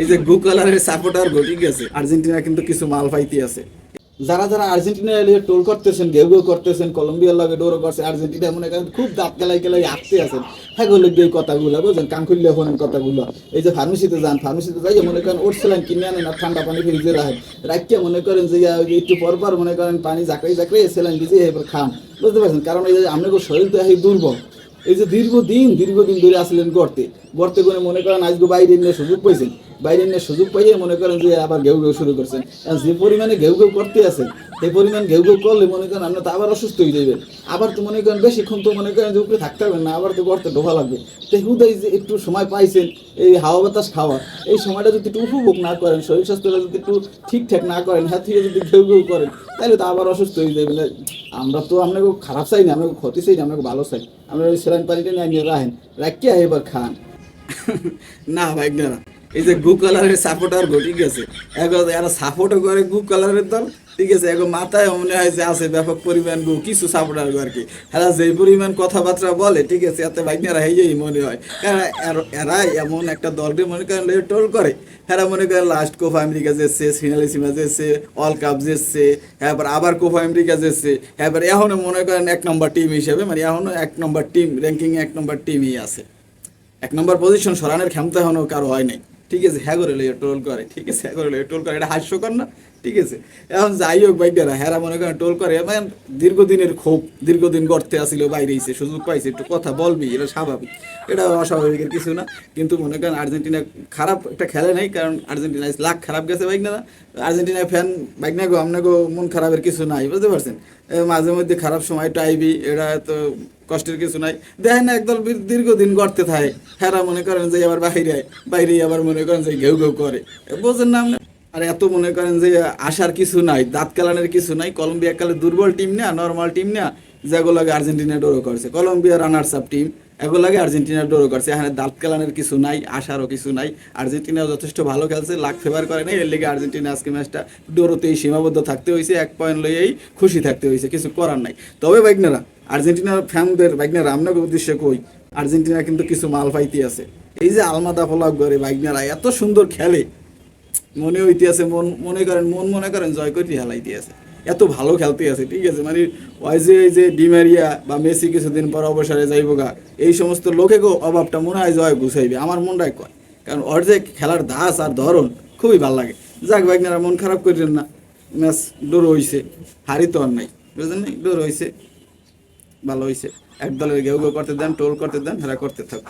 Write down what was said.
এই যে গু কালারের সাপোর্টার ঘটি গেছে। আর্জেন্টিনা কিন্তু কিছু মাল পাইতে আছে। যারা যারা আর্জেন্টিনা এলিয়ে টোল করতেছেন ঘেউ ঘেউ করতেছেন, কলম্বিয়ার লগে ডোরো করছে, আর্জেন্টিনা মনে করেন খুব দাঁত কেলাই কেলাই আসতে আছেন। হ্যাঁ এই কথাগুলো, বুঝছেন? কাঙ্কুল্লা ফোনের কথাগুলো। এই যে ফার্মেসিতে যান ফার্মেসিতে যাই মনে করেন ওটছিলেন কিনে আনেন আর ঠান্ডা পানি ফ্রিজে রাখেন। রাখিয়া মনে করেন যে একটু পর পর মনে করেন পানি জাকড়াই জাকড়াই সেলাইন ভিজে এবার খান। বুঝতে পারছেন? কারণ এই যে আপনাদের শরীর তো এই দুর্বল। এই যে দীর্ঘদিন দীর্ঘদিন ধরে আসলেন গড়তে গড়তে করে মনে করেন আজকে বাইরে নিয়ে সুযোগ পাইছেন। বাইরে নিয়ে সুযোগ পাইয়ে মনে করেন যে আবার ঘেউ ঘেউ শুরু করছেন। যে পরিমাণে ঘেউ ঘেউ করতে আছেন সেই পরিমাণ ঘেউ ঘেউ করলে মনে করেন আপনার তো আবার অসুস্থ হয়ে যাবেন। আবার তো মনে করেন বেশিক্ষণ তো মনে করেন যে উপরে থাকতে পারবেন না, আবার তো গড়তে ঢোকা লাগবে। তো হুদাই যে একটু সময় পাইছেন, এই হাওয়া বাতাস খাওয়া, এই সময়টা যদি একটু উপভোগ না করেন, শরীর স্বাস্থ্যটা যদি একটু ঠিকঠাক না করেন হ্যাঁ থেকে যদি ঘেউ ঘেউ করেন, তাহলে তো আবার অসুস্থ হয়ে যাবেন। আমরা তো আপনাকে খারাপ চাই না, আপনাকে ক্ষতি চাই না, আপনাকে ভালো চাই। আমরা ওই সেলাইন পানিটা নিয়ে রাখেন, রাখিয়া এবার খান। না ভাই, না। এই যে গু কালারের সাপোর্টার ঘটি গেছে এখন এরা সাপোর্টও করে গু কালারের দল, ঠিক আছে? এখন মাথায় মনে হয় যে আছে ব্যাপক পরিমাণ গু, কিছু সাপোর্টার আর কি। এরা যে পরিমাণ কথাবার্তা বলে, ঠিক আছে? এত বাইকনারা হেয়েই মনে হয়। কারণ এর- এমন একটা দলকে মনে করেন টোল করে। এরা মনে করেন লাস্ট কোপা আমেরিকা যেছে ফিনালিসিমা যেছে অল কাপ যেছে এবার আবার কোপা আমেরিকা যেছে এবার এখনও মনে করেন এক নম্বর টিম হিসেবে মানে এখনও এক নম্বর টিম র্যাঙ্কিং এক নম্বর টিমই আছে। এক নম্বর পজিশন সরানোর ক্ষমতা এখনও কারও হয় নাই। ঠিক আছে হ্যাঁ করে লইয়া টোল করে, ঠিক আছে হ্যাঁ করে লইয়া টোল করে, এটা হাস্যকর না। ঠিক আছে? এখন যাই হোক বাইকারা হেরা মনে করেন টোল করে মানে দীর্ঘদিনের ক্ষোভ, দীর্ঘদিন গর্তে আসিল, বাইরে এসে সুযোগ পাইছে, একটু কথা বলবি, এটা স্বাভাবিক। এটা অস্বাভাবিকের কিছু না, কিন্তু মনে করেন আর্জেন্টিনা খারাপ একটা খেলে নাই, কারণ আর্জেন্টিনা লাখ খারাপ গেছে বাইক না? আর্জেন্টিনা ফ্যান বাইক না গো আপনাকে মন খারাপের কিছু নাই, বুঝতে পারছেন? মাঝে মধ্যে খারাপ সময় টাইবি এটা তো কষ্টের কিছু নাই। দেখেন না, একদল দীর্ঘদিন গড়তে থাকে, হেরা মনে করেন যে আবার বাইরে বাইরে আবার মনে করেন যে ঘেউ ঘেউ করে। বোঝেন না আপনি? আর এত মনে করেন যে আসার কিছু নাই, দাঁত কালানের কিছু নাই, কলম্বিয়া কালে দুর্বল টিম না নর্মাল টিম না যেগুলোকে আর্জেন্টিনা ডোরো করছে। কলম্বিয়া রানার্স আপ টিম এগুলো লাগে আর্জেন্টিনা ডোরো করছে। এখানে দাঁত কালানের কিছু নাই আসারও কিছু নাই। আর্জেন্টিনাও যথেষ্ট ভালো খেলছে, লাখ ফেভার করে নাই। এর লিগে আর্জেন্টিনা আজকে ম্যাচটা ডোরোতেই সীমাবদ্ধ থাকতে হয়েছে এক পয়েন্ট লইয়েই খুশি থাকতে হয়েছে কিছু করার নাই। তবে বাইকনারা আর্জেন্টিনার ফ্যানদের বাইকনারা আপনাকে উদ্দেশ্যে কই? আর্জেন্টিনা কিন্তু কিছু মাল পাইতে আছে। এই যে আলমাদা ফলাপ করে বাইকনারা এত সুন্দর খেলে। মনে হইতে আছে, মন, মনে করেন, মন মনে করেন জয় করে হেলাইতে আছে। এত ভালো খেলতে আছে, ঠিক আছে? মানে ওই যে, এই যে ডিমারিয়া বা মেসি কিছুদিন পর অবসরে যাইব গা, এই সমস্ত লোকেকেও অভাবটা মনে হয় জয় গুছাইবে, আমার মনটাই কয়। কারণ ওর যে খেলার দাস আর ধরন, খুবই ভালো লাগে। যাক বাইকনারা মন খারাপ করেন না। ম্যাচ ডোর হইছে, হারি তো আর নাই, বুঝলেন নাই? ডোর হইছে, ভালো হইছে। এক দলের ঘেউ ঘেউ করতে দেন, টোল করতে দেন, হেরা করতে থাক